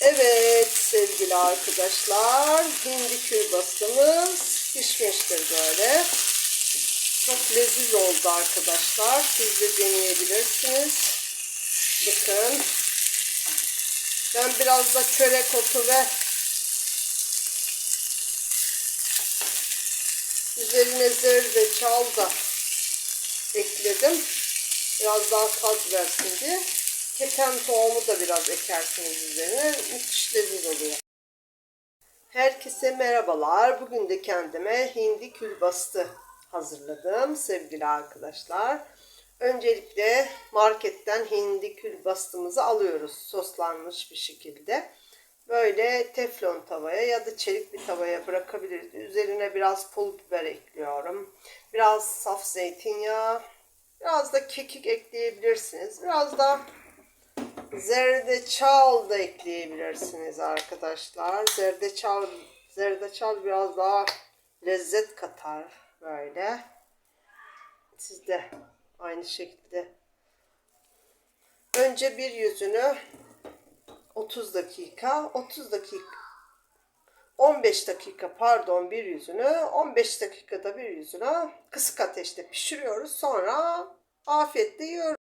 Evet sevgili arkadaşlar. Hindi kürbasımız pişmiştir böyle. Çok leziz oldu arkadaşlar. Siz de deneyebilirsiniz. Bakın. Ben biraz da çörek otu ve üzerine zerdeçal da ekledim. Biraz daha tat versin diye. Keten tohumu da biraz ekersiniz üzerine. Müthiş leziz oluyor. Herkese merhabalar. Bugün de kendime hindi külbastı hazırladım sevgili arkadaşlar. Öncelikle marketten hindi külbastımızı alıyoruz soslanmış bir şekilde. Böyle teflon tavaya ya da çelik bir tavaya bırakabiliriz. Üzerine biraz pul biber ekliyorum. Biraz saf zeytinyağı, biraz da kekik ekleyebilirsiniz. Biraz da zerdeçal da ekleyebilirsiniz arkadaşlar. Zerdeçal zerdeçal biraz daha lezzet katar böyle. Siz de aynı şekilde. Önce bir yüzünü 30 dakika, 30 dakika 15 dakika pardon bir yüzünü 15 dakikada bir yüzünü kısık ateşte pişiriyoruz. Sonra afiyetle yiyoruz.